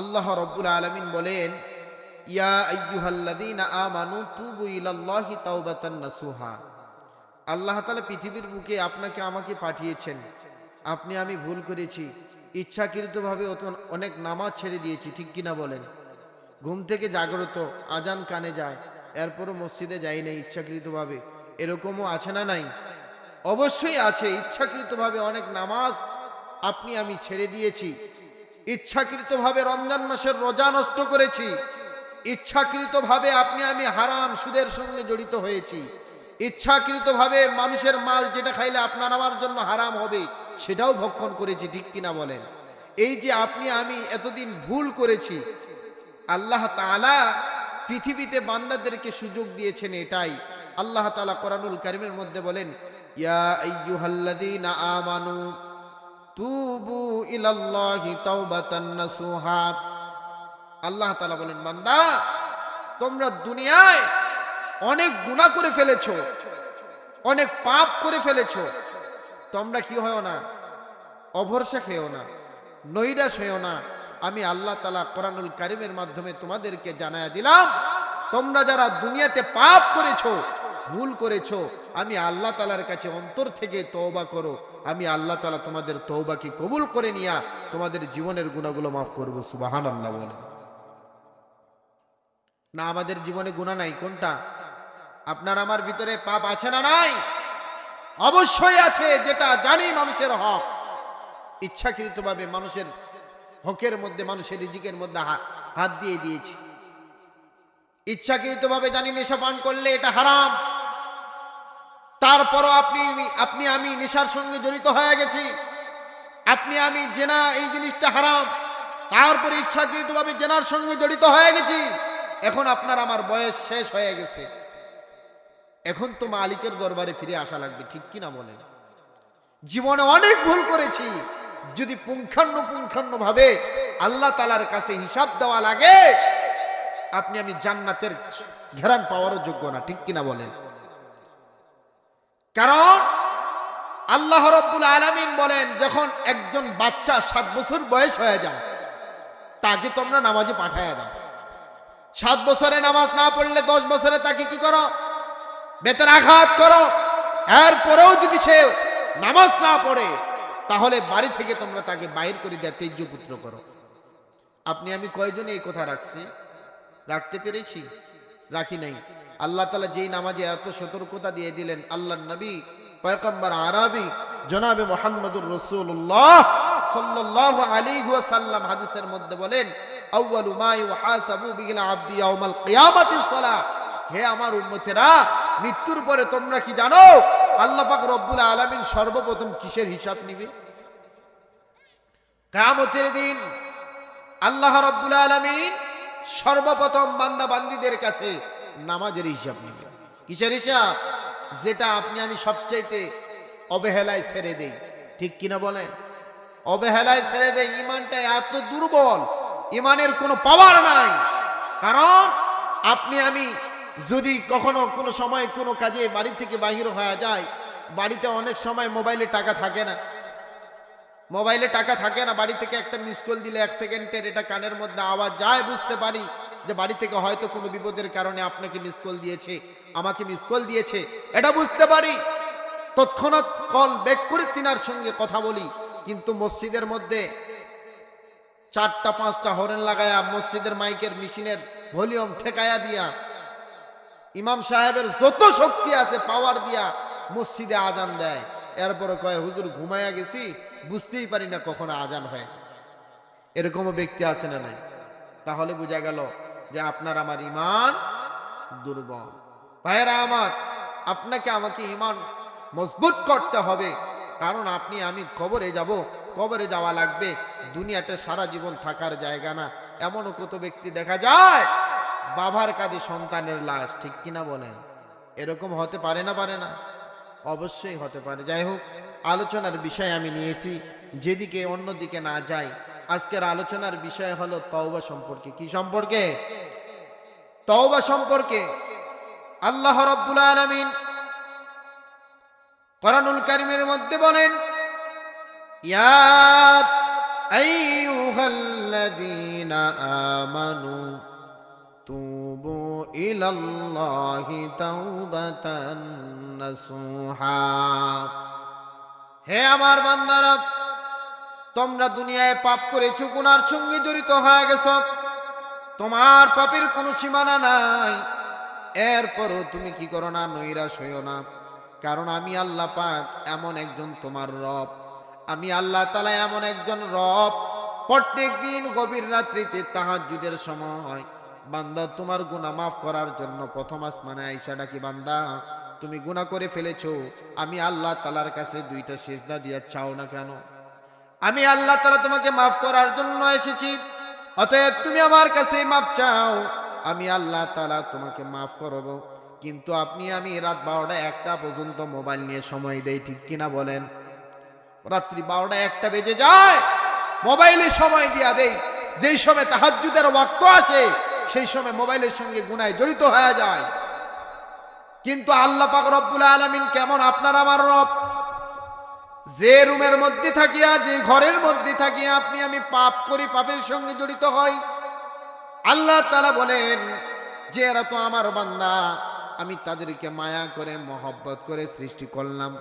আল্লাহ রব্বুল আলমিন বলেন, ইয়া আইয়ুহাল্লাযীনা আমানু তুবু ইলাল্লাহি তাওবাতান নাসুহা। আল্লাহ তাআলা পৃথিবীর বুকে আপনাকে আমাকে পাঠিয়েছেন। আপনি আমি ভুল করেছি। ইচ্ছাকৃতভাবে অনেক নামাজ ছেড়ে দিয়েছি, ঠিক কিনা বলেন? ঘুম থেকে জাগ্রত, আজান কানে যায়, এরপরও মসজিদে যাই না ইচ্ছাকৃতভাবে। এরকমও আছে না নাই? অবশ্যই আছে, ইচ্ছাকৃতভাবে অনেক নামাজ আপনি আমি ছেড়ে দিয়েছি। ইচ্ছাকৃতভাবে রমজান মাসের রোজা নষ্ট করেছি। ইচ্ছাকৃতভাবে আপনি আমি হারাম সুদের সঙ্গে জড়িত হয়েছি। ইচ্ছাকৃতভাবে মানুষের মাল যেটা খাইলে আপনার আমার জন্য হারাম হবে, সেটাও ভক্ষণ করেছি, ঠিক কিনা বলেন? এই যে আপনি আমি এতদিন ভুল করেছি, আল্লাহ তাআলা পৃথিবীতে বান্দাদেরকে সুযোগ দিয়েছেন এটাই। আল্লাহ তালা কোরআনুল কারিমের মধ্যে বলেন, ইয়া আমানু তুবু ইলাল্লাহি তাওবাতান নাসুহা। আল্লাহ তাআলা বলেন, বান্দা, তোমরা দুনিয়ায় অনেক গুনাহ করে ফেলেছো, অনেক পাপ করে ফেলেছো। তোমরা কি হয় না? অভরসা খেও না, নৈরাশ হয়েও না। আমি আল্লাহ তালা কোরআনুল কারিমের মাধ্যমে তোমাদেরকে জানায়া দিলাম, তোমরা যারা দুনিয়াতে পাপ করেছ ভুল করেছ, আমি আল্লাহ তালার কাছে অন্তর থেকে তওবা করো। আমি আল্লাহ তালা তোমাদের তৌবাকে কবুল করে নিয়া তোমাদের জীবনের গুণাগুলো মাফ করব সুবাহান আল্লাহ বলে। না, আমাদের জীবনে গুণা নাই, কোনটা? আপনার আমার ভিতরে পাপ আছে না নাই? অবশ্যই আছে, যেটা জানি মানুষের হক। ইচ্ছাকৃতভাবে মানুষের হকের মধ্যে, মানুষের রিজিকের মধ্যে হাত দিয়ে দিয়েছি। ইচ্ছাকৃতভাবে জানি নেশা পান করলে এটা হারাম। তারপরও আপনি আপনি আমি নেশার সঙ্গে জড়িত হয়ে গেছি। আপনি আমি জেনা, এই জিনিসটা হারাম। তারপরে ইচ্ছাকৃতভাবে জেনার সঙ্গে জড়িত হয়ে গেছি। এখন আপনার আমার বয়স শেষ হয়ে গেছে। এখন তো মালিকের দরবারে ফিরে আসা লাগবে, ঠিক কিনা বলেন? জীবনে অনেক ভুল করেছি। যদি পুঙ্খান্ন ভাবে আল্লাহ তালার কাছে হিসাব দেওয়া লাগে, আপনি আমি জান্নাতের ঘেরান পাওয়ারও যোগ্য না, ঠিক কিনা বলেন? কারণ আল্লাহ রব্বুল আলামিন বলেন, যখন একজন বাচ্চা সাত বছর বয়স হয়ে যায়, তাকে তোমরা নামাজে পাঠায় দাও। সাত বছরে নামাজ না পড়লে দশ বছরে তাকে কি করো? বেতন আঘাত করো। এরপরেও যদি সে নামাজ না পড়ে, তাহলে বাড়ি থেকে তোমরা তাকে বাইর করে দেয় তেজ্য পুত্র করো। আপনি, আমি কয়জনে এই কথা রাখছি? রাখতে পেরেছি? রাখি নাই। আল্লাহ তালা যেই নামাজে এত সতর্কতা দিয়ে দিলেন আল্লাহ নবী পয়কম্বর আরবি, জনাবে মোহাম্মদুর রসুল্লাহ সাল্লাহ আলী সাল্লাম হাদিসের মধ্যে বলেন, আউয়ালু মা ইউহাসাবু বিহিল আবদি ইয়াউমাল কিয়ামাতিস সালাহ। হে আমার উম্মতেরা, মৃত্যুর পরে তোমরা কি জানো, আল্লাহ পাক রব্বুল আলামিন সর্বপ্রথম কিসের হিসাব নিবে? কিয়ামতের দিন আল্লাহ রব্বুল আলামিন সর্বপ্রথম বান্দা বান্দীদের কাছে নামাজের হিসাব নিবে। কিসের হিসাব? যেটা আপনি আমি সবচাইতে অবহেলায় ছেড়ে দেই। ঠিক কিনা বলেন? অবহেলায় ছেড়ে দেয় ইমানটা এত দুর্বল, ইমানের কোনো পাওয়ার নাই। কারণ আপনি আমি যদি কখনো কোনো সময় কোনো কাজে বাড়ি থেকে বাহির হয়ে যায় বাড়িতে অনেক সময় মোবাইলে টাকা থাকে না। মোবাইলে টাকা থাকে না, বাড়ি থেকে একটা মিস কল দিলে এক সেকেন্ডের এটা কানের মধ্যে আওয়াজ যায়, বুঝতে পারি। যে বাড়ি থেকে হয়তো কোনো বিপদের কারণে আপনাকে মিস কল দিয়েছে, আমাকে মিস কল দিয়েছে, এটা বুঝতে পারি। তৎক্ষণাৎ কল ব্যাক করে তিনার সঙ্গে কথা বলি। কিন্তু মসজিদের মধ্যে চারটা, পাঁচটা হরেন লাগায়া মসজিদের মাইকের মেশিনের ভলিউম ঠেকায়া দিয়া, ইমাম সাহেবের যত শক্তি আছে পাওয়ার দিয়া মসজিদে আজান দেয়। এরপরে কয়, হুজুর, ঘুমায়া গেছি, বুঝতেই পারি না কখন আজান হয়ে গেছে। এরকমও ব্যক্তি আছে না নাই? তাহলে বোঝা গেল যে আপনার আমার ইমান দুর্বল। ভাইয়েরা আমার, আপনাকে আমাকে ইমান মজবুত করতে হবে। কারণ আপনি আমি কবরে যাব, কবরে যাওয়া লাগবে। দুনিয়াতে সারা জীবন থাকার জায়গা না। এমনও কত ব্যক্তি দেখা যায়, বাবার কাঁধে সন্তানের লাশ, ঠিক কিনা বলেন? এরকম হতে পারে না পারে না? অবশ্যই হতে পারে। যাই হোক, আলোচনার বিষয় আমি নিয়েছি। যেদিকে অন্যদিকে না যাই, আজকের আলোচনার বিষয় হলো তওবা সম্পর্কে। কি সম্পর্কে? তওবা সম্পর্কে আল্লাহ রব্বুল আলমিন করানুল কারিমের মধ্যে বলেন আমানু তুবু ইলাল্লাহি তাওবাতান নাসুহা। হে আমার বান্দারা, তোমরা দুনিয়ায় পাপ করেছ, গুনার সঙ্গে জড়িত হয়ে গেছো। তোমার পাপের কোনো সীমানা নাই। এরপরও তুমি কি করো না, নৈরাশ হইও না। কারণ আমি আল্লাহ পাক এমন একজন তোমার রব। আমি আল্লাহ তালা এমন একজন রব। প্রত্যেক দিন গভীর রাত্রিতে তাহাজ্জুদের সময়। বান্দা, তোমার গুনাহ মাফ করার জন্য প্রথম আসমানে আইসা ডাকি, বান্দা, তুমি গুনাহ করে ফেলেছো। আমি আল্লাহ তালার কাছে দুইটা সেজদা দিয়া চাও না কেন? আমি আল্লাহ তালা তোমাকে মাফ করার জন্য এসেছি। অতএব তুমি আমার কাছে মাফ চাও। আমি আল্লাহ তালা তোমাকে মাফ করব। কিন্তু আপনি, আমি রাত বারোটা একটা পর্যন্ত মোবাইল নিয়ে সময় দেই, ঠিক কিনা বলেন? রাত্রি বারোটা একটা বেজে যায়, মোবাইলে সময় দিয়া দেই। যেই সময় তাহাজ্জুদের ওয়াক্ত আসে, সেই সময় মোবাইলের সঙ্গে গুনায় জড়িত হয়ে যায়। কিন্তু আল্লাহ পাক রব্বুল আলামিন কেমন আপনার আমার রব? যে রুমের মধ্যে থাকিয়া, যে ঘরের মধ্যে থাকিয়া আপনি, আমি পাপ করি, পাপের সঙ্গে জড়িত হই। আল্লাহ তারা বলেন, যে এরা তো আমার বান্দা, আমি তাদেরকে মায়া করে, মহব্বত করে সৃষ্টি করলাম।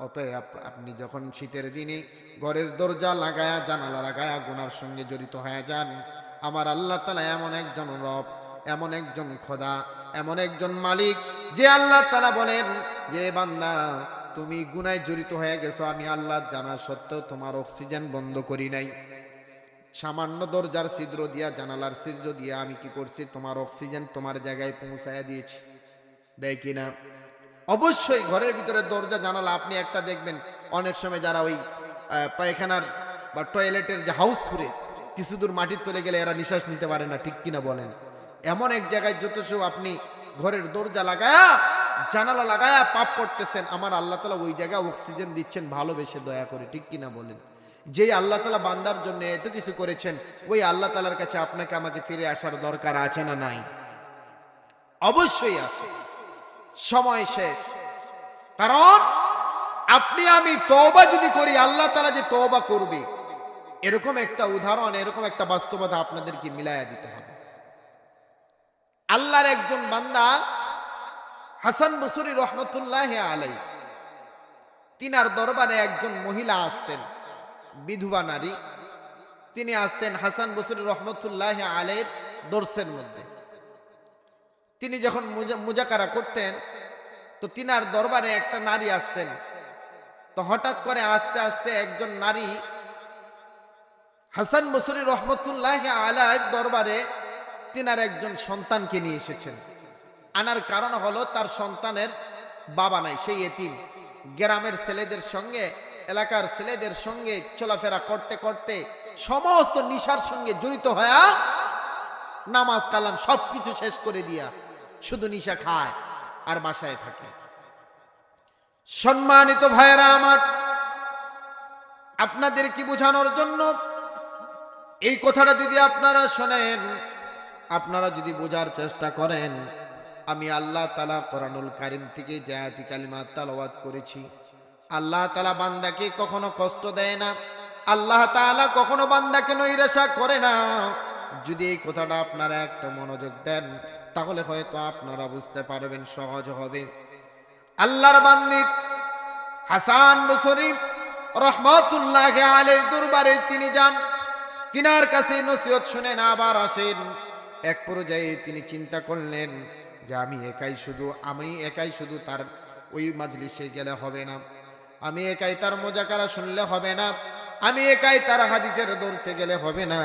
অতএব আপনি যখন শীতের দিনে ঘরের দরজা লাগায়া, জানালা লাগায়া গুনার সঙ্গে জড়িত হয়ে যান, আমার আল্লাহ তালা এমন একজন রব, এমন একজন খোদা, এমন একজন মালিক, যে আল্লাহ তালা বলেন, যে বান্দা তুমি গুনায় জড়িত হয়ে গেছো, আমি আল্লাহ জানা সত্ত্বেও তোমার অক্সিজেন বন্ধ করি নাই। সামান্য দরজার ছিদ্র দিয়া, জানালার ছিদ্র দিয়া আমি কি করছি? তোমার অক্সিজেন তোমার জায়গায় পৌঁছায়া দিয়েছি। দেয় কিনা অবশ্যই ঘরের ভিতরে দরজা, জানালা, আপনি একটা দেখবেন, অনেক সময় যারা ওই পায়খানার বা টয়লেটের যে হাউস খুঁড়ে, কিছু দূর মাটির তলে গেলে এরা নিঃশ্বাস নিতে পারে না, ঠিক কিনা বলেন? এমন এক জায়গায় যত আপনি ঘরের দরজা লাগায়া জানালা লাগায়া পাপ করতেছেন। আমার আল্লাহ তালা ওই জায়গায় অক্সিজেন দিচ্ছেন, ভালোবেসে দয়া করে, ঠিক কিনা বলেন? যেই আল্লাহ তালা বান্দার জন্য এত কিছু করেছেন, ওই আল্লাহ তালার কাছে আপনাকে আমাকে ফিরে আসার দরকার আছে না নাই? অবশ্যই আছে। সময় শেষ। কারণ আপনি আমি তওবা যদি করি, আল্লাহ তালা যে তওবা করবে, এরকম একটা উদাহরণ, এরকম একটা বাস্তবতা আপনাদেরকে মিলাইয়া দিতে হবে। আল্লাহর একজন বান্দা হাসান বসুরি রহমতুল্লাহ আলাই। তিনার দরবারে একজন মহিলা আসতেন, বিধবা নারী। তিনি আসতেন হাসান বসুরি রহমতুল্লাহ আলের দর্শের মধ্যে। তিনি যখন মুজা- মুজাকারা করতেন, তো তিনার দরবারে একটা নারী আসতেন। তো হঠাৎ করে আস্তে আস্তে একজন নারী হাসান বসরি রহমতুল্লাহ আলার দরবারে তিনার একজন সন্তানকে নিয়ে এসেছেন। আনার কারণ হলো তার সন্তানের বাবা নাই, সেই এতিম। গ্রামের ছেলেদের সঙ্গে, এলাকার ছেলেদের সঙ্গে চলাফেরা করতে করতে সমস্ত নিশার সঙ্গে জড়িত হয়ে নামাজ, কালাম সবকিছু শেষ করে দিয়া শুধু নিশা খায় আর বাসায় থাকে। সম্মানিত ভাইয়েরা আমার, আপনাদের কি বোঝানোর জন্য এই কথাটা যদি আপনারা শোনেন, আপনারা যদি বোঝার চেষ্টা করেন আমি আল্লাহ তালা কোরআনুল কারিম থেকে জায়াতি কালিমা তালাওয়াত করেছি। আল্লাহ তালা বান্দাকে কখনো কষ্ট দেয় না। আল্লাহ তাআলা কখনো বান্দাকে নৈরাশা করে না। যদি এই কথাটা আপনারা একটা মনোযোগ দেন, তাহলে হয়তো আপনারা বুঝতে পারবেন, সহজ হবে। আল্লাহর বান্দি হাসান বসরি রহমতুল্লাহ আলের দরবারে তিনি যান। তিনার কাছে নসিহত শুনেন আবার আসেন। এক পর্যায়ে তিনি চিন্তা করলেন যে আমি একাই শুধু, আমি একাই শুধু তার ওই মাজলিসে গেলে হবে না। আমি একাই তার মোজাকারা শুনলে হবে না। আমি একাই তার হাদিসের দর্শে গেলে হবে না।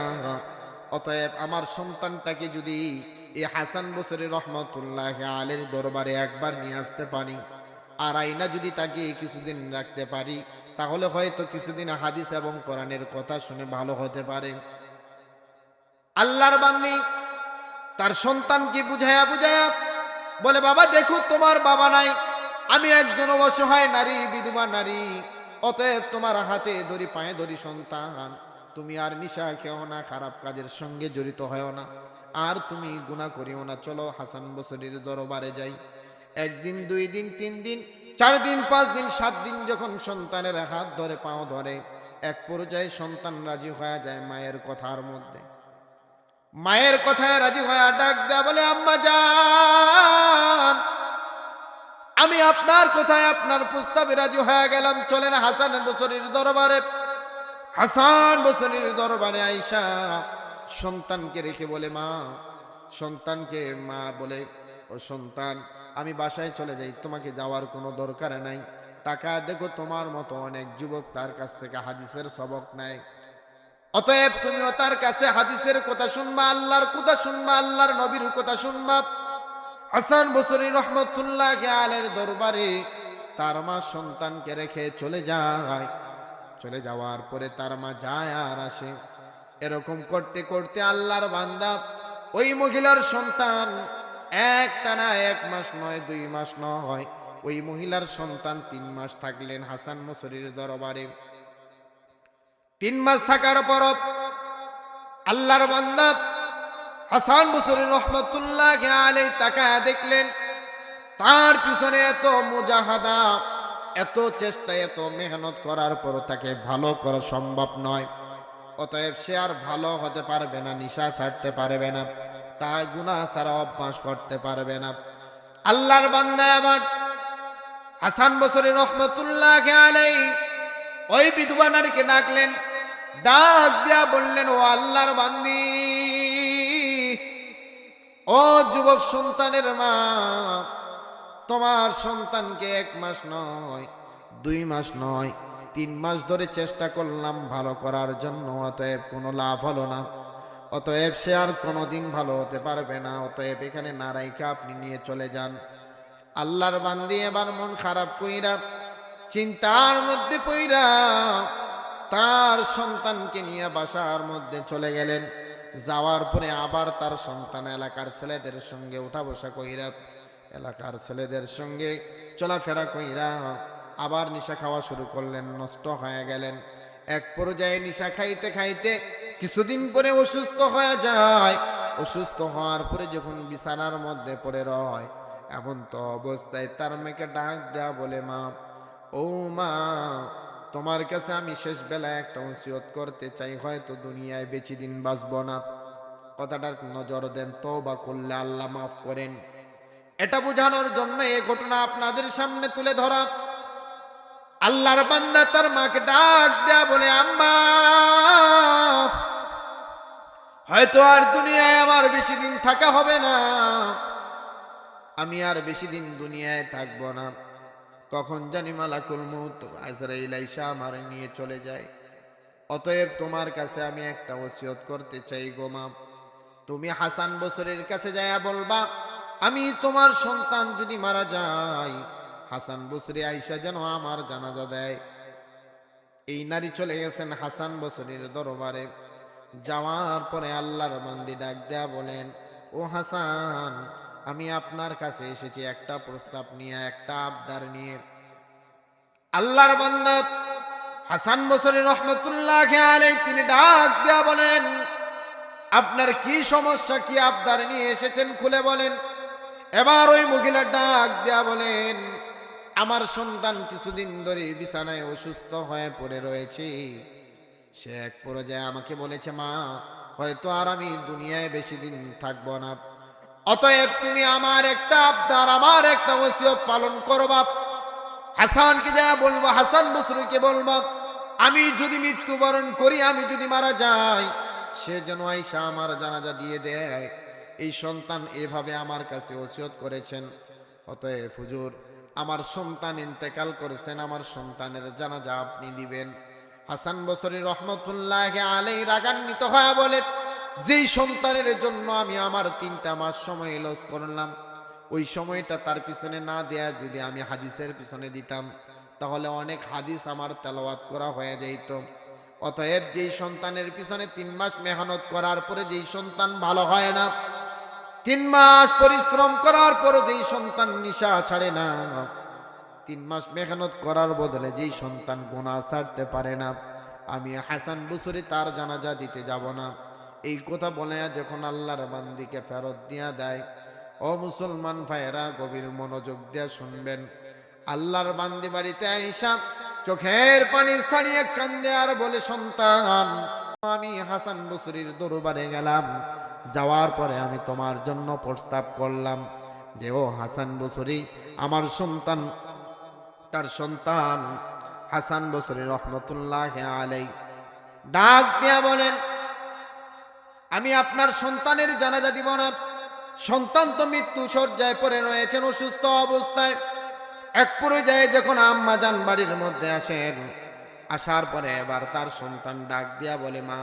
অতএব আমার সন্তানটাকে যদি এই হাসান বসরি রহমতুল্লাহ আলের দরবারে একবার নিয়ে আসতে পারি, আর আইনা যদি তাকে কিছুদিন রাখতে পারি, তাহলে হয়তো কিছুদিন হাদিস এবং কোরআনের কথা শুনে ভালো হতে পারে। আল্লাহর বান্দি তার সন্তানকে বুঝায়া বুঝায়া বলে, বাবা, দেখো, তোমার বাবা নাই। আমি একজন অসহায় নারী, বিধবা নারী। অতএব তোমার হাতে ধরি, পায়ে ধরি সন্তান। তুমি আর নিশা খেও না, খারাপ কাজের সঙ্গে জড়িত হয় না। আর তুমি গুণা করিও না। চলো, হাসান বসরির দরবারে যাই। একদিন, দুই দিন, তিন দিন, চার দিন, পাঁচ দিন, সাত দিন যখন সন্তানের হাত ধরে, পাও ধরে, এক পর্যায়ে সন্তান রাজি হয়ে যায় মায়ের কথার মধ্যে। মায়ের কথায় রাজি হয়ে ডাক দেয়া বলে, আম্মা যান আমি আপনার কোথায় আপনার প্রস্তাবে রাজি হয়ে গেলাম। চলেন হাসান বসরির দরবারে। হাসান বসরির দরবারে আইসা সন্তানকে রেখে বলে, মা, সন্তানকে মা বলে, ও সন্তান, আমি বাসায় চলে যাই, তোমাকে যাওয়ার কোনো দরকার নাই। টাকা দেখো, তোমার মতো অনেক যুবক তার কাছ থেকে হাদিসের সবক নেয়। অতএব তুমিও তার কাছে হাদিসের কথা শুনবা, আল্লাহর কথা শুনবা, আল্লাহর নবীর কথা শুনবা। হাসান বসরি রহমতুল্লাহ আলের দরবারে তার মা সন্তানকে রেখে চলে যায়। চলে যাওয়ার পরে তার মা যায় আর আসে। এরকম করতে করতে আল্লাহর বান্দা ওই মহিলার সন্তান এক টানা এক মাস নয়, দুই মাস নয়, ওই মহিলার সন্তান তিন মাস থাকলেন হাসান মসরির দরবারে। তিন মাস থাকার পর আল্লাহর বান্দা হাসান বসরি রহমতুল্লাহ আলাই তাকায় দেখলেন, তার পিছনে এত মুজাহাদা, এত চেষ্টা, এত মেহনত করার পর তাকে ভালো করা সম্ভব নয়। অতএব সে আর ভালো হতে পারবে না, নিশা ছাড়তে পারবে না তা গুণা ছাড়া অভ্যাস করতে পারবে না। আল্লাহর বান্দা আবার হাসান বসরি রহমতুল্লাহ আলাই ওই বিধবা নারীকে ডাকলেন ডাক দিয়া বললেন, ও আল্লাহর বান্দি, ও যুবক সন্তানের মা, তোমার সন্তানকে এক মাস নয়, দুই মাস নয়, তিন মাস ধরে চেষ্টা করলাম ভালো করার জন্য, অতএব কোনো লাভ হলো না। অতএব সে আর কোনোদিন ভালো হতে পারবে না। অতএব এখানে নারাইকে আপনি নিয়ে চলে যান। আল্লাহর বান্দি এবার মন খারাপ কইরা, চিন্তার মধ্যে পইরা তার সন্তানকে নিয়ে বাসার মধ্যে চলে গেলেন। যাওয়ার পরে আবার তার সন্তান এলাকার ছেলেদের সঙ্গে উঠা বসা কইরা, এলাকার ছেলেদের সঙ্গে চলাফেরা কইরা আবার নিশা খাওয়া শুরু করলেন, নষ্ট হয়ে গেলেন। এক পর্যায়ে নিশা খাইতে খাইতে কিছুদিন পরে অসুস্থ হয়ে যায়। অসুস্থ হওয়ার পরে যখন বিছানার মধ্যে পড়ে রয়, এমন তো অবস্থায় তার মেয়েকে ডাক দেয়া বলে, মা, ও মা তোমার কাছে আমি শেষ বেলায় একটা ওসিয়ত করতে চাই, হয়তো দুনিয়ায় বেশি দিন বাঁচব না। কথাটার নজর দেন তো বা করলে আল্লাহ মাফ করেন। এটা বোঝানোর জন্য এ ঘটনা আপনাদের সামনে তুলে ধরা। আল্লাহর বান্দা তার মাকে ডাক দেয়া বলে, আম্মা, হয়তো আর দুনিয়ায় আমার বেশি দিন থাকা হবে না। আমি আর বেশি দিন দুনিয়ায় থাকব না। কখন জানি মালাকুল মৌত আজরাইল আইসা আমার নিয়ে চলে যায়। অতএব তোমার কাছে আমি একটা ওসিয়ত করতে চাই গোমা তুমি হাসান বসরের কাছে যায়া বলবা, আমি তোমার সন্তান যদি মারা যায় হাসান বসরি আইসা যেন আমার জানাজা দেয়। এই নারী চলে গেছেন হাসান বসরির দরবারে। যাওয়ার পরে আল্লাহর মন্দি ডাক দেয়া বলেন, ও হাসান আমি আপনার কাছে এসেছি একটা প্রস্তাব নিয়ে, একটা আবদার নিয়ে। আল্লাহর বান্দা হাসান বসরি রহমতুল্লাহ আলাই তিনি ডাক দেয়া বলেন, আপনার কি সমস্যা, কি আবদার নিয়ে এসেছেন খুলে বলেন। এবার ওই মহিলা ডাক দেয়া বলেন, আমার সন্তান কিছুদিন ধরে বিছানায় অসুস্থ হয়ে পড়ে রয়েছে। সে এক পর্যায়ে আমাকে বলেছে, মা, হয়তো আর আমি দুনিয়ায় বেশি দিন থাকব না। অতএব তুমি আমার একটা আবদার, আমার একটা ওসিয়ত পালন করো বাপ। হাসানকে যা বলব, হাসান বসরুকে বলব, আমি যদি মৃত্যুবরণ করি, আমি যদি মারা যাই, সে যেন আইসা আমার জানাজা দিয়ে দেয়। এই সন্তান এভাবে আমার কাছে ওসিয়ত করেছেন। অতএব হুজুর, আমার সন্তান ইন্তেকাল করেছেন, আমার সন্তানের জানাজা আপনি দিবেন। হাসান বসরি রহমতুল্লাহ আলাই রাগান্বিত হয়ে বলে যেই সন্তানের জন্য আমি আমার তিনটা মাস সময় লস করলাম, ওই সময়টা তার পিছনে না দেয়া যদি আমি হাদিসের পিছনে দিতাম, তাহলে অনেক হাদিস আমার তেলাওয়াত করা হয়ে যাইত। অতএব যেই সন্তানের পিছনে তিন মাস মেহনত করার পরে যেই সন্তান ভালো হয় না, তিন মাস পরিশ্রম করার পর যেই সন্তান নিশা ছাড়ে না, তিন মাস মেহনত করার বদলে যেই সন্তান গোনা ছাড়তে পারে না, আমি হাসান বুসুরি তার জানাজা দিতে যাব না। এই কথা বলে যখন আল্লাহর বান্দিকে ফেরত দিয়া দেয়, ও মুসলমান ভাইয়েরা, গভীর মনোযোগ দিয়া শুনবেন। আল্লাহর বান্দি বাড়িতে আইসা চোখের পানি ছাড়িয়ে কান্দে আর বলে, সন্তান, আমি হাসান বসরির দরবারে গেলাম। যাওয়ার পরে আমি তোমার জন্য প্রস্তাব করলাম যে, ও হাসান বসরি, আমার সন্তান, তার সন্তান হাসান বসরি রহমতুল্লাহ আলাই ডাক দিয়া বলেন আমি আপনার সন্তানের জানাজা দিব না। সন্তান তো মৃত্যু সজ্জায় পড়ে রয়েছেন, অসুস্থ অবস্থায়। এক পর্যায়ে যখন আম্মা যান বাড়ির মধ্যে আসেন, আসার পরে এবার তার সন্তান ডাক দিয়া বলে, মা,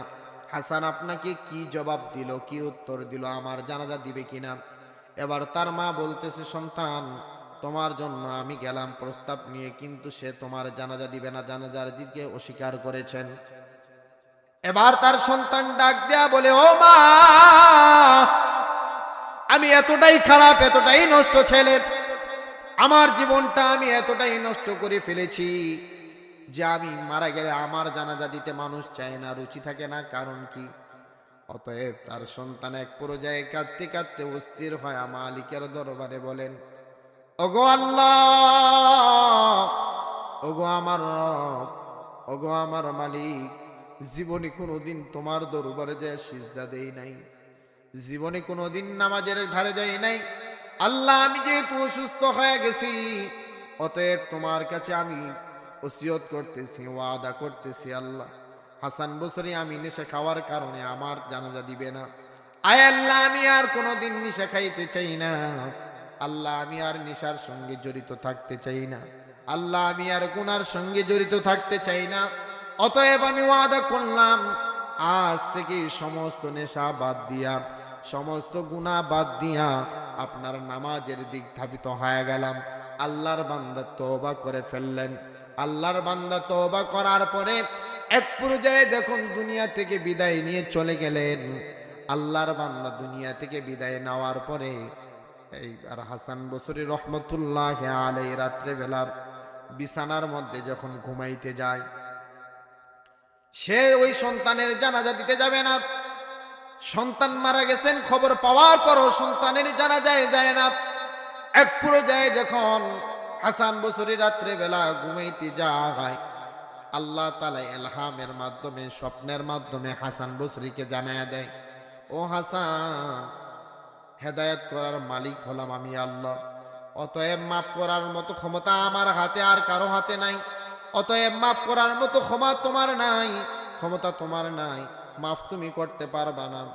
হাসান আপনাকে কি জবাব দিল, কি উত্তর দিল, আমার জানাজা দিবে কিনা? এবার তার মা বলতেছে, সন্তান, তোমার জন্য আমি গেলাম প্রস্তাব নিয়ে, কিন্তু সে তোমার জানাজা দিবে না, জানাজার দিকে অস্বীকার করেছেন। এবার তার সন্তান ডাক দেয়া বলে, ও মা, আমি এতটাই খারাপ, এতটাই নষ্ট ছেলে। আমার জীবনটা আমি এতটাই নষ্ট করে ফেলেছি যে আমি মারা গেলে আমার জানাজা দিতে মানুষ চায় না, রুচি থাকে না। কারণ কি? অতএব তার সন্তান এক পর্যায়ে কাঁদতে কাঁদতে অস্থির হয় মালিকের দরবারে বলেন, ওগো আল্লাহ, ওগো আমার ওগো আমার মালিক জীবনে কোনোদিন তোমার দরবারে যায় সিজদা দেই নাই। জীবনে কোনোদিন নামাজের ধারে যাই নাই। আল্লাহ, আমি যেহেতু অসুস্থ হয়ে গেছি, অতএব তোমার কাছে আমি ওসিয়ত করতেছি, ওয়াদা করতেছি আল্লাহ। হাসান বসরি, আমি নেশা খাওয়ার কারণে আমার জানাজা দিবে না। আয় আল্লাহ, আমি আর কোনোদিন নেশা খাইতে চাই না। আল্লাহ, আমি আর নেশার সঙ্গে জড়িত থাকতে চাই না। আল্লাহ, আমি আর গুনার সঙ্গে জড়িত থাকতে চাই না। অতএব আমি ওয়াদা করলাম, আজ থেকে সমস্ত নেশা বাদ দিয়া, সমস্ত গুণা বাদ দিয়া আপনার নামাজের দিক ধাবিত হয়ে গেলাম। আল্লাহর বান্দা তওবা করে ফেললেন। আল্লাহর বান্দা তওবা করার পরে এক পর্যায়ে দেখুন দুনিয়া থেকে বিদায় নিয়ে চলে গেলেন। আল্লাহর বান্দা দুনিয়া থেকে বিদায় নেওয়ার পরে এইবার হাসান বসরি রহমতুল্লাহ আলাই রাত্রেবেলা বিছানার মধ্যে যখন ঘুমাইতে যায় সে ওই সন্তানের জানাজা দিতে যাবে না। সন্তান মারা গেছেন, খবর পাওয়ার পরও সন্তানের জানাজায় যায় না। এক পুরো যায় যখন হাসান বসরি রাত্রে বেলা ঘুমাইতে যায়, আল্লাহ তালা এলহামের মাধ্যমে, স্বপ্নের মাধ্যমে হাসান বসরিকে জানায় দেয়, ও হাসান, হেদায়েত করার মালিক হলাম আমি আল্লাহ। অতএব মাফ করার মতো ক্ষমতা আমার হাতে আর কারও হাতে নাই। অতএব মাফ করার মতো ক্ষমা তোমার নাই। ক্ষমতা তোমার নাই। মাফ তুমি করতে পারবা না।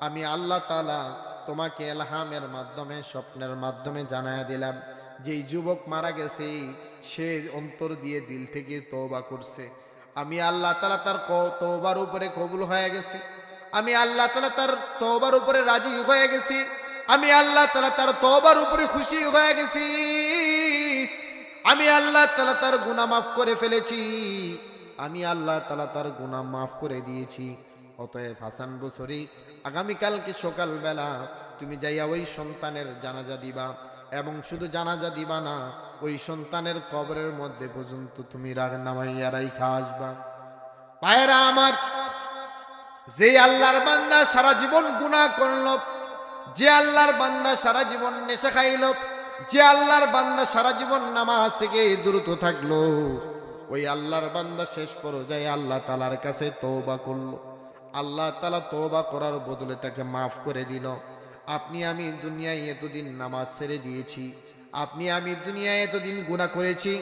আমি আল্লাহ তালা তোমাকে এলহামের মাধ্যমে, স্বপ্নের মাধ্যমে জানায় দিলাম। যেই যুবক মারা গেছে, সে অন্তর দিয়ে দিল থেকে তওবা করছে। আমি আল্লাহ তালা তার তওবার উপরে কবুল হয়ে গেছি। আমি আল্লাহ তালা তার তওবার উপরে রাজি হয়ে গেছি। আমি আল্লাহ তালা তার তওবার উপরে খুশি হয়ে গেছি। আমি আল্লাহ তালা তার গুনাহ মাফ করে ফেলেছি। আমি আল্লাহ তালা তার গুনাহ মাফ করে দিয়েছি। অতএব হাসান বসরি, আগামীকালকে সকালবেলা তুমি যাইয়া ওই সন্তানের জানাজা দিবা এবং শুধু জানাজা দিবা না, ওই সন্তানের কবরের মধ্যে পর্যন্ত তুমি রাগ নামাইয়া রাইখা আসবা। পায়েরা আমার, যে আল্লাহর বান্দা সারা জীবন গুণা করল, যে আল্লাহর বান্দা সারা জীবন নেশা খাইল যে আল্লাহর বান্দা সারা জীবন নামাজ থেকে দূরত থাকল, ওই আল্লাহর বান্দা শেষ পর্যায়ে আল্লাহ তালার কাছে তওবা করল। আল্লাহ তালা তওবা করার বদলে তাকে মাফ করে দিল। আপনি আমি দুনিয়ায় এতদিন নামাজ ছেড়ে দিয়েছি, আপনি আমি দুনিয়ায় এতদিন গুনাহ করেছি,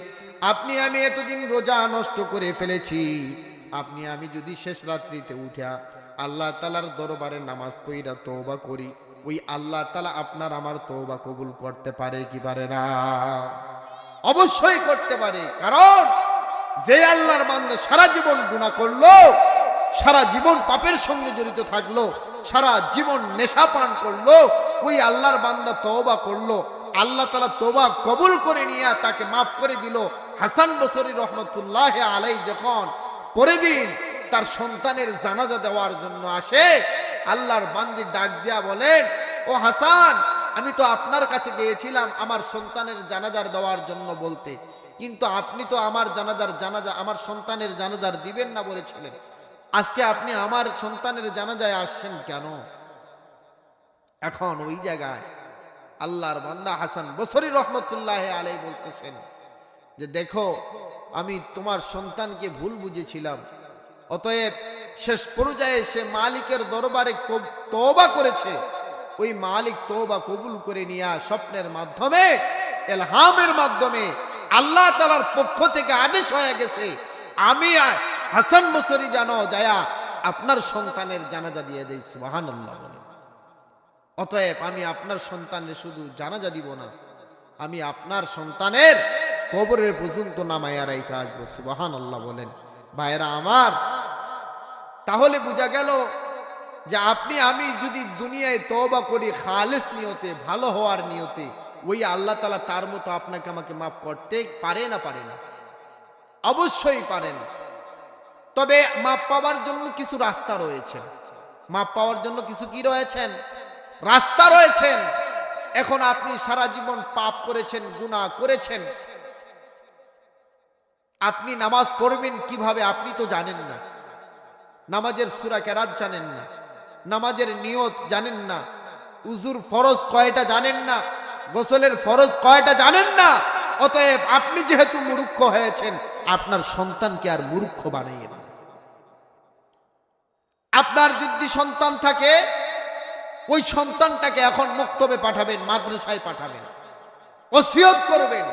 আপনি আমি এতদিন রোজা নষ্ট করে ফেলেছি, আপনি আমি যদি শেষ রাত্রিতে উঠা আল্লাহ তালার দরবারে নামাজ পইরা তওবা করি ওই আল্লাহ তালা আপনার আমার তওবা কবুল করতে পারে কি পারে না? অবশ্যই করতে পারে। কারণ যে আল্লাহর বান্দা সারা জীবন গুনাহ করল, সারা জীবন পাপের সঙ্গে জড়িত থাকল, সারা জীবন নেশা পান করল, ওই আল্লাহর বান্দা তওবা করল, আল্লাহ তালা তোবা কবুল করে নিয়ে তাকে মাফ করে দিল। হাসান বসরি রহমতুল্লাহ আলাই যখন পরে দিন তার সন্তানের জানাজা দেওয়ার জন্য আসে আল্লাহর বান্দি ডাক দিয়া বলেন, ও হাসান, আমি তো আপনার কাছে গিয়েছিলাম আমার সন্তানের জানাজার দেওয়ার জন্য বলতে। কিন্তু আপনি তো আমার জানাজার জানাজা, আমার সন্তানের জানাজার দিবেন না বলেছিলেন। আজকে আপনি আমার সন্তানের জানাজায় আসছেন কেন? এখন ওই জায়গায় আল্লাহর বান্দা হাসান বসরি রহমতুল্লাহ আলাই বলতেছেন যে, দেখো, আমি তোমার সন্তানকে ভুল বুঝেছিলাম। অতএব শেষ পর্যায়ে সে মালিকের দরবারে তওবা করেছে। ওই মালিক তওবা কবুল করে নিয়া স্বপ্নের মাধ্যমে এলহামের মাধ্যমে। আল্লাহ তালার পক্ষ থেকে আদেশ হয়ে গেছে, আমি হাসান মুসরি জানো যায়া আপনার সন্তানের জানাজা দিয়ে দেই সুবাহান আল্লাহ অতএব আমি আপনার সন্তানের শুধু জানাজা দিব না, আমি আপনার সন্তানের কবরের পর্যন্ত নামাইয়া রাইখা সুবাহান আল্লাহ বলেন। ভাইরা আমার তাহলে বোঝা গেল যে আপনি, আমি যদি দুনিয়ায় তবা করি খালেস নিয়তে, ভালো হওয়ার নিয়তে, ওই আল্লাহ তালা তার মতো আপনাকে আমাকে মাফ করতে পারে না পারে না? অবশ্যই পারেন। তবে মাপ পাওয়ার জন্য কিছু রাস্তা রয়েছে। মাপ পাওয়ার জন্য কিছু কি রয়েছেন? রাস্তা রয়েছেন। এখন আপনি সারা জীবন পাপ করেছেন, গুনাহ করেছেন। আপনি নামাজ পড়বেন কীভাবে আপনি তো জানেন না। নামাজের সুরা কেরাত জানেন না, নামাজের নিয়ত জানেন না, উজুর ফরজ কয়টা জানেন না, গোসলের ফরজ কয়টা জানেন না, অতএব আপনি যেহেতু মূর্খ হয়েছেন, আপনার সন্তানকে আর মূর্খ বানাইয়েন না। আপনার যদি সন্তান থাকে, ওই সন্তানটাকে এখন মুক্তবে পাঠাবেন, মাদ্রাসায় পাঠাবেন, ওসিয়ত করবেন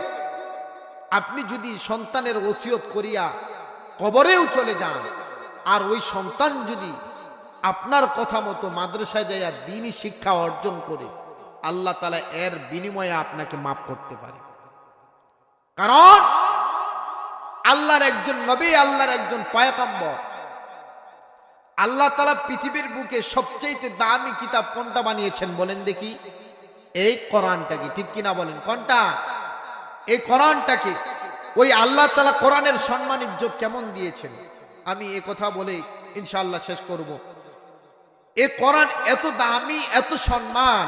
আপনি যদি সন্তানের ওসিয়ত করিয়া কবরেও চলে যান আর ওই সন্তান যদি আপনার কথা মতো মাদ্রাসায় যাইয়া দিনই শিক্ষা অর্জন করে, আল্লাহ তালা এর বিনিময়ে আপনাকে মাফ করতে পারে। কারণ আল্লাহর একজন নবী, আল্লাহর একজন পয়কাম্বর আল্লাহ তালা পৃথিবীর বুকে সবচেয়ে দামি কিতাব কোনটা বানিয়েছেন বলেন দেখি। এই কোরআনটাকে ঠিক কিনা বলেন, কোনটা? এই কোরআনটাকে ওই আল্লাহ তালা কোরআনের সম্মান ইজ্জত কেমন দিয়েছেন? আমি এ কথা বলে ইনশাল্লাহ শেষ করব। এ কোরআন এত দামি, এত সম্মান।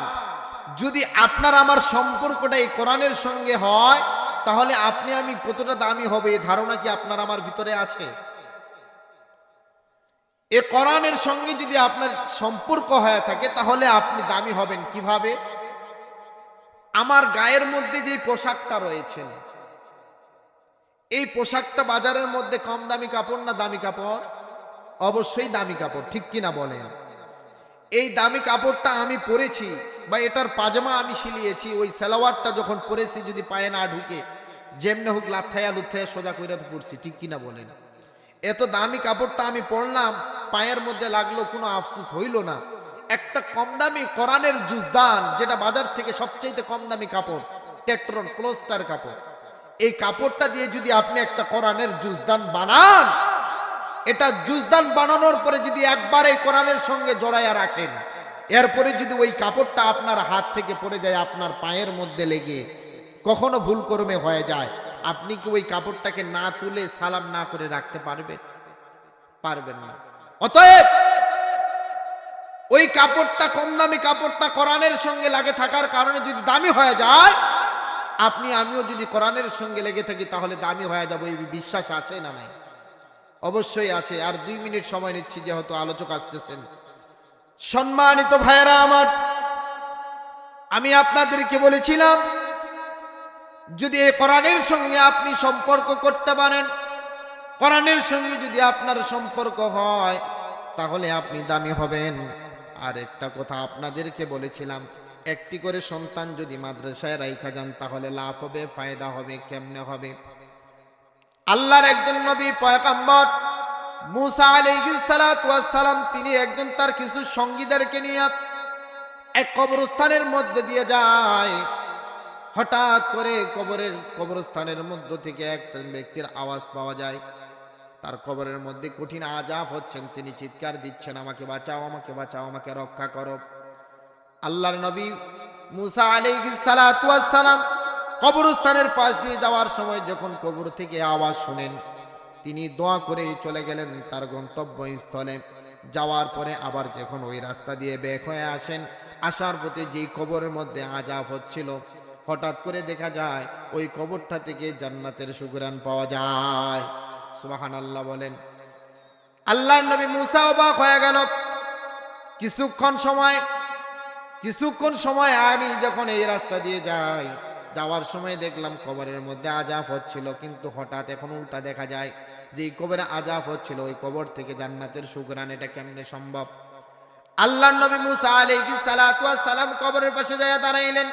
যদি আপনার আমার সম্পর্কটা এই কোরআনের সঙ্গে হয়, তাহলে আপনি আমি কতটা দামি হবে? এই ধারণা কি আপনার আমার ভিতরে আছে? এ কোরআনের সঙ্গে যদি আপনার সম্পর্ক হয়ে থাকে, তাহলে আপনি দামি হবেন কীভাবে? আমার গায়ের মধ্যে যে পোশাকটা রয়েছে এই পোশাকটা বাজারের মধ্যে কম দামি কাপড় না দামি কাপড়? অবশ্যই দামি কাপড়, ঠিক কিনা বলেন? এই দামি কাপড়টা আমি পরেছি বা এটার পাজামা আমি সিলিয়েছি, ওই সালোয়ারটা যখন পরেছি যদি পায়ে না ঢুকে, যেমনে হোক লাথায়া লুথায়া সোজা করে তো পরছি, ঠিক কিনা বলেন? এত দামি কাপড়টা আমি পরলাম, পায়ের মধ্যে লাগল কোনো আফসোস হইল না। একটা কম দামি কোরআনের জুজদান, যেটা বাজার থেকে সবচেয়ে কম দামি কাপড় টেকট্রন ক্লোস্টার কাপড়। এই কাপড়টা দিয়ে যদি আপনি একটা কোরআনের জুজদান বানান, এটা জুজদান বানানোর পরে যদি একবার এই কোরআনের সঙ্গে জড়াইয়া রাখেন, এরপরে যদি ওই কাপড়টা আপনার হাত থেকে পড়ে যায়, আপনার পায়ের মধ্যে লেগে, কখনো ভুল কর্মে হয়ে যায়, আপনি কি ওই কাপড়টাকে না তুলে সালাম না করে রাখতে পারবেন? পারবেন না। অতএব, ওই কাপড়টা কম দামি কাপড়টা কোরআনের সঙ্গে লাগে থাকার কারণে যদি দামি হয়ে যায় আপনি, আমিও যদি কোরআনের সঙ্গে লেগে থাকি, তাহলে দামি হয়ে যাব, এই বিশ্বাস আছে না নাই? অবশ্যই আছে, আর দুই মিনিট সময় নিচ্ছি, যেহেতু আলোচক আসতেছেন। সম্মানিত ভাইয়েরা আমার, আমি আপনাদেরকে বলেছিলাম, যদি এই কোরআনের সঙ্গে আপনি সম্পর্ক করতে পারেন, কোরআনের সঙ্গে যদি আপনার সম্পর্ক হয়, তাহলে আপনি দামি হবেন। আর একটা কথা আপনাদেরকে বলেছিলাম একটি করে সন্তান যদি মাদ্রাসায় রাইখা যান, তাহলে লাভ হবে, ফায়দা হবে, কেমনে হবে? আল্লাহর একজন নবী পয়গাম্বর মুসা আলাইহিস সালাতু সালাম, তিনি একজন তার কিছু সঙ্গীদেরকে নিয়ে এক কবরস্থানের মধ্যে দিয়ে যায়। হঠাৎ করে কবরের, কবরস্থানের মধ্য থেকে একজন ব্যক্তির আওয়াজ পাওয়া যায়। তার কবরের মধ্যে কঠিন আজাব হচ্ছেন। তিনি চিৎকার দিচ্ছেন, আমাকে বাঁচাও আমাকে বাঁচাও, আমাকে রক্ষা করো। আল্লাহর নবী মুসা সালাতু সালাম কবরস্থানের পাশ দিয়ে যাওয়ার সময় যখন কবর থেকে আওয়াজ শুনেন, তিনি দোয়া করে চলে গেলেন তার গন্তব্যস্থলে। যাওয়ার পরে আবার যখন ওই রাস্তা দিয়ে বের হয়ে আসেন, আসার পথে যেই কবরের মধ্যে আজাব হচ্ছিল, হঠাৎ করে দেখা যায় ওই কবরটা থেকে জান্নাতের সুগুরান পাওয়া যায়। সুবাহান আল্লাহ বলেন, আল্লাহর নবী মুসা অবাক হয়ে গেল। কিছুক্ষণ সময় কিছুক্ষণ সময় আমি যখন এই রাস্তা দিয়ে যাই, যাওয়ার সময় দেখলাম কবরের মধ্যে আজাব হচ্ছিল, কিন্তু হঠাৎ এখন উল্টা দেখা যায় যে এই কবরে আজাব হচ্ছিল, ওই কবর থেকে জান্নাতের সুগ্রান, এটা কেমনে সম্ভব? আল্লাহ নবী মুসা ওয়াস সালাম কবরের পাশে যায় দাঁড়াইলেন।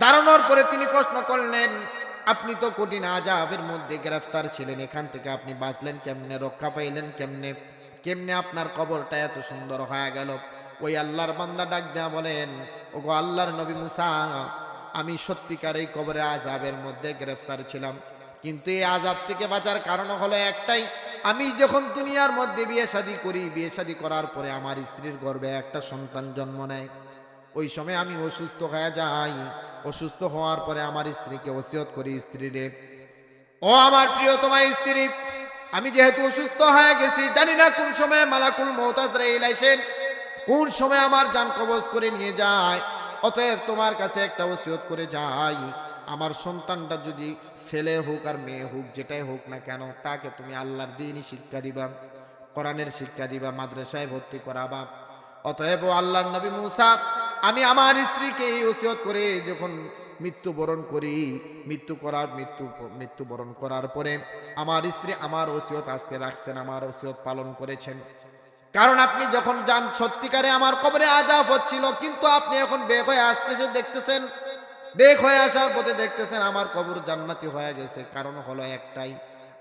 দাঁড়ানোর পরে তিনি প্রশ্ন করলেন, আপনি তো কঠিন আজাবের মধ্যে গ্রেফতার ছিলেন, এখান থেকে আপনি বাঁচলেন কেমনে, রক্ষা পাইলেন কেমনে? কেমনে আপনার কবরটা এত সুন্দর হয়ে গেল? ওই আল্লাহর বান্দা ডাক দেয়া বলেন, ওগো আল্লাহর নবী মুসা, আমি সত্যিকার এই কবরে আজাবের মধ্যে গ্রেফতার ছিলাম। কিন্তু এই আজাব থেকে বাঁচার কারণ হলো একটাই, আমি যখন দুনিয়ার মধ্যে বিয়ে শাদী করি, বিয়ে শাদী করার পরে আমার স্ত্রীর গর্ভে একটা সন্তান জন্ম নেয়। ওই সময় আমি অসুস্থ হয়ে যাই। অসুস্থ হওয়ার পরে আমার স্ত্রীকে ওসিয়ত করি স্ত্রীরে ও আমার প্রিয়তমা স্ত্রী, আমি যেহেতু অসুস্থ হয়ে গেছি, জানি না কোন সময় মালাকুল মহতাজরাইল আইসেন কোন সময় আমার যান কবজ করে নিয়ে যায়? অতএব তোমার কাছে একটা ওসিয়ত করে যাই। আমার সন্তানটা যদি ছেলে হোক আর মেয়ে হোক, যেটাই হোক না কেন, তাকে তুমি আল্লাহর দিনই শিক্ষা দিবা, কোরআনের শিক্ষা দিবা, মাদ্রাসায় ভর্তি করাবা। অতএব আল্লাহর নবী মুসা, আমি আমার স্ত্রীকে এই ওসিয়ত করে যখন মৃত্যুবরণ করি, মৃত্যু করার মৃত্যু, মৃত্যুবরণ করার পরে আমার স্ত্রী আমার ওসিয়ত আজকে রাখছেন, আমার ওসিয়ত পালন করেছেন। কারণ আপনি যখন যান, সত্যিকারে আমার কবরে আজাব হচ্ছিল, কিন্তু আপনি এখন বেগ হয়ে আসতেছে, দেখতেছেন বেগ হয়ে আসার পথে দেখতেছেন আমার কবর জান্নাতি হয়ে গেছে। কারণ হলো একটাই,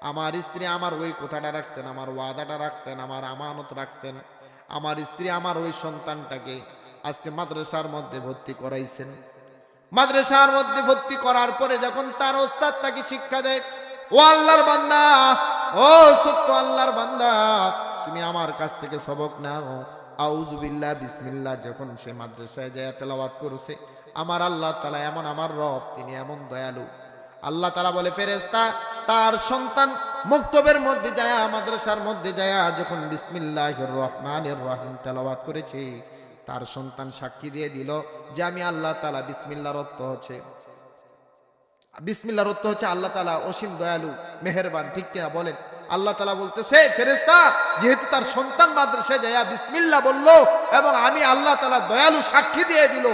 আমার স্ত্রী আমার ওই কথাটা রাখছেন, আমার ওয়াদাটা রাখছেন, আমার আমানত রাখছেন, আমার স্ত্রী আমার ওই সন্তানটাকে আজকে মাদ্রাসার মধ্যে ভর্তি করাইছেন। মাদ্রাসার মধ্যে ভর্তি করার পরে যখন তার ওস্তাদ তাকে শিক্ষা দেয়, ও আল্লাহর বান্দা, ও ছোট্ট আল্লাহর বান্দা তুমি আমার কাছ থেকে সবক নাও। আউজুবিল্লাহ বিসমিল্লাহ, যখন সে মাদ্রাসায় যায় তেলাওয়াত করছে, আমার আল্লাহ তালা এমন আমার রব, তিনি এমন দয়ালু। আল্লাহ তালা বলে ফেরেস্তা তার সন্তান মক্তবের মধ্যে যায়, মাদ্রাসার মধ্যে যায়, যখন বিসমিল্লাহ রহমানের রহিম তেলাওয়াত করেছে, তার সন্তান সাক্ষী দিয়ে দিল যে আমি আল্লাহ তালা বিসমিল্লার অর্থ হচ্ছে। বিসমিল্লার অর্থ হচ্ছে আল্লাহ তালা অসীম দয়ালু, মেহেরবান, ঠিক কিনা বলেন? আল্লাহ তালা বলতেছে ফেরেস্তা যেহেতু তার সন্তান মাদ্রাসায় যায় বিসমিল্লা বলল এবং আমি আল্লাহ তালা দয়ালু সাক্ষী দিয়ে দিল,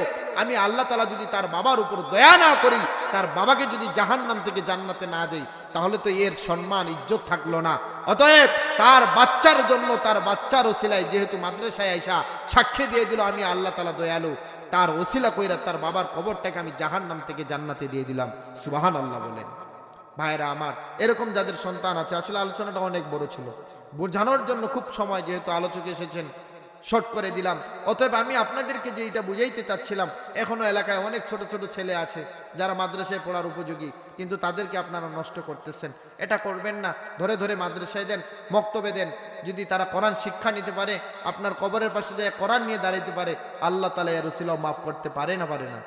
আমি আল্লাহ তালা যদি তার বাবার উপর দয়া না করি, তার বাবাকে যদি জাহান নাম থেকে জান্নাতে না দেই, তাহলে তো এর সম্মান, ইজ্জত থাকল না। অতএব তার বাচ্চার জন্য, তার বাচ্চার ওসিলায় যেহেতু মাদ্রাসায় আইসা সাক্ষী দিয়ে দিল, আমি আল্লাহ তালা দয়ালু, তার ওসিলা কইরা তার বাবার কবরটাকে আমি জাহান নাম থেকে জান্নাতে দিয়ে দিলাম। সুবাহান আল্লাহ বলেন। ভাইরা আমার, এরকম যাদের সন্তান আছে, আসলে আলোচনাটা অনেক বড় ছিল। বোঝানোর জন্য খুব সময় যেহেতু আলোচক এসেছেন, শর্ট করে দিলাম। অতএব আমি আপনাদেরকে যে এটা বুঝাইতে চাচ্ছিলাম, এখনও এলাকায় অনেক ছোট ছোট ছেলে আছে যারা মাদ্রাসায় পড়ার উপযোগী, কিন্তু তাদেরকে আপনারা নষ্ট করতেছেন। এটা করবেন না, ধরে ধরে মাদ্রাসায় দেন, মক্তবে দেন। যদি তারা কোরআন শিক্ষা নিতে পারে, আপনার কবরের পাশে যায়, কোরআন নিয়ে দাঁড়াইতে পারে, আল্লাহ তালা এর রসিলাও মাফ করতে পারে না পারে না।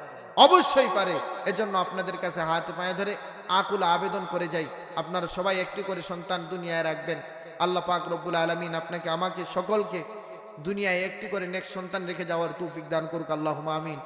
অবশ্যই পারে, এজন্য আপনাদের কাছে হাতে পায়ে ধরে আকুল আবেদন করে যাই। আপনারা সবাই একটি করে সন্তান দুনিয়ায় রাখবেন। আল্লাহ পাক রব্বুল আলমিন আপনাকে, আমাকে সকলকে দুনিয়ায় একটি করে নেক্সট সন্তান রেখে যাওয়ার তৌফিক দান করুক। আল্লাহ আমিন।